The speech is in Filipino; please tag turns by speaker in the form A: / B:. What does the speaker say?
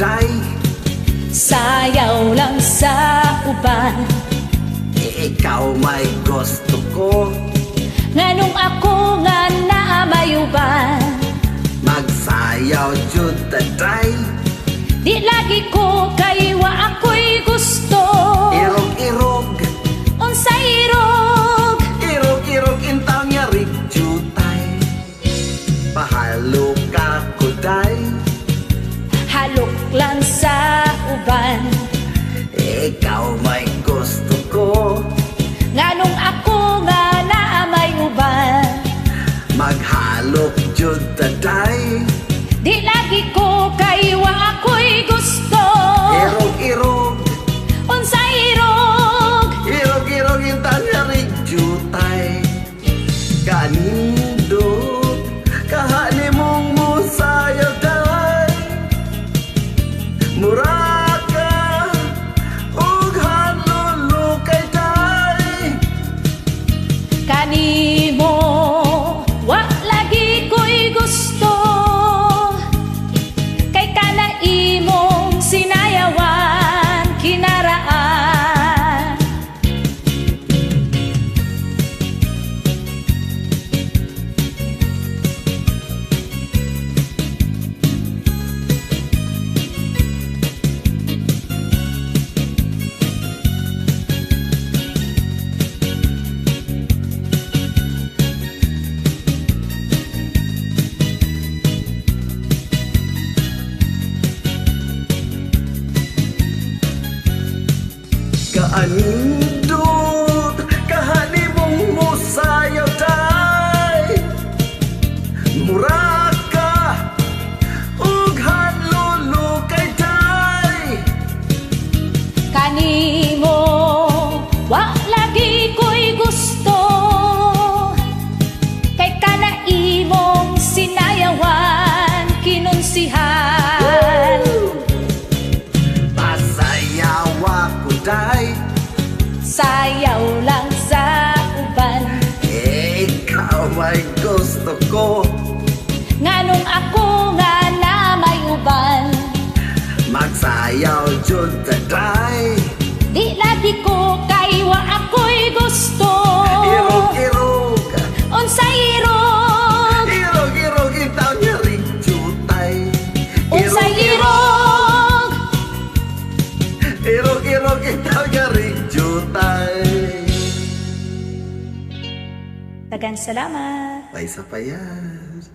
A: patay. Sayaw lang sa uban.
B: E ikaw may gusto ko.
A: Nga ako nga naamay uban?
B: Magsayaw jud tatay
A: Di lagi ko kaywa ako. Sa uban
B: Ikaw may gusto ko.
A: Nganong ako nga naamayuban
B: Maghalok jud taday.
A: Di lagi ko kaywa ako'y gusto.
B: Irog-irog
A: Unsa irog?
B: Irog-irog intaw niya rig jutay. Kanindot Kahani mong musayaw Muraka Canina. 爱你 day
A: Sayaw lang sa uban.
B: Ikaw may gusto ko.
A: Nganong ako nga na may uban.
B: Magsayaw jud taday Itaw niya rin jutay
A: Dagan salamat
B: May sa payas